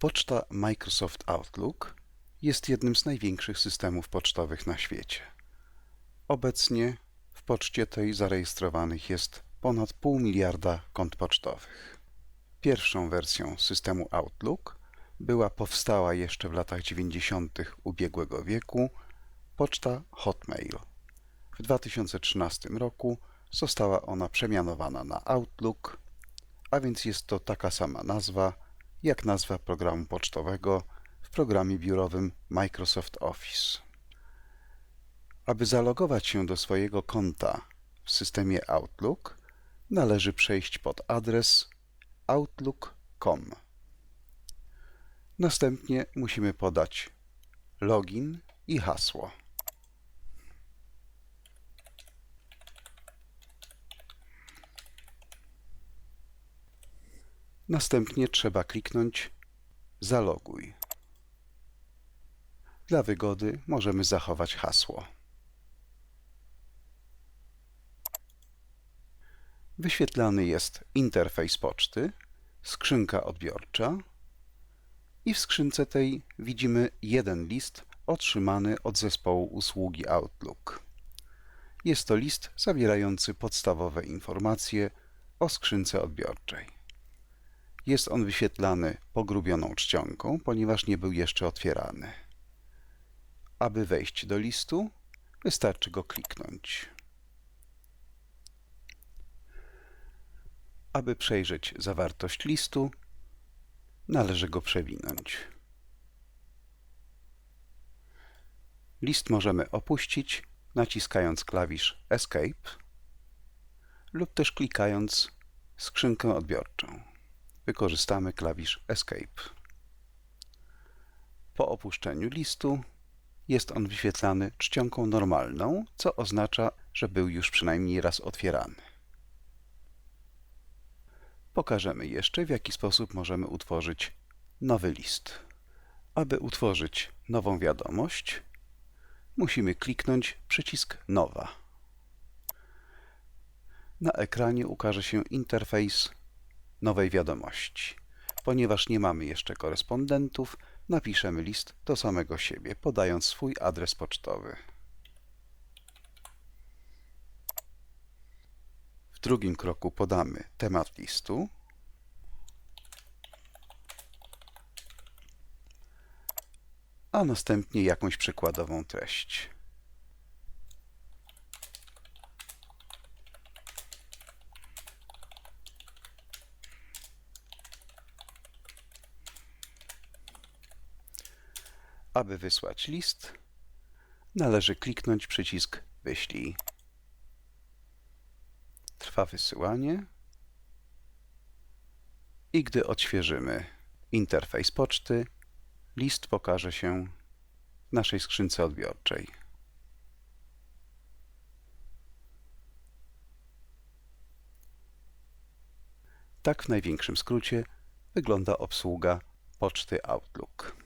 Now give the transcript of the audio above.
Poczta Microsoft Outlook jest jednym z największych systemów pocztowych na świecie. Obecnie w poczcie tej zarejestrowanych jest ponad pół miliarda kont pocztowych. Pierwszą wersją systemu Outlook była powstała jeszcze w latach 90. ubiegłego wieku poczta Hotmail. W 2013 roku została ona przemianowana na Outlook, a więc jest to taka sama nazwa jak nazwa programu pocztowego w programie biurowym Microsoft Office. Aby zalogować się do swojego konta w systemie Outlook, należy przejść pod adres outlook.com. Następnie musimy podać login i hasło. Następnie trzeba kliknąć Zaloguj. Dla wygody możemy zachować hasło. Wyświetlany jest interfejs poczty, skrzynka odbiorcza i w skrzynce tej widzimy jeden list otrzymany od zespołu usługi Outlook. Jest to list zawierający podstawowe informacje o skrzynce odbiorczej. Jest on wyświetlany pogrubioną czcionką, ponieważ nie był jeszcze otwierany. Aby wejść do listu, wystarczy go kliknąć. Aby przejrzeć zawartość listu, należy go przewinąć. List możemy opuścić naciskając klawisz Escape lub też klikając skrzynkę odbiorczą. Wykorzystamy klawisz Escape. Po opuszczeniu listu jest on wyświetlany czcionką normalną, co oznacza, że był już przynajmniej raz otwierany. Pokażemy jeszcze, w jaki sposób możemy utworzyć nowy list. Aby utworzyć nową wiadomość, musimy kliknąć przycisk Nowa. Na ekranie ukaże się interfejs nowej wiadomości. Ponieważ nie mamy jeszcze korespondentów, napiszemy list do samego siebie, podając swój adres pocztowy. W drugim kroku podamy temat listu. A następnie jakąś przykładową treść. Aby wysłać list, należy kliknąć przycisk Wyślij. Trwa wysyłanie i gdy odświeżymy interfejs poczty, list pokaże się w naszej skrzynce odbiorczej. Tak w największym skrócie wygląda obsługa poczty Outlook.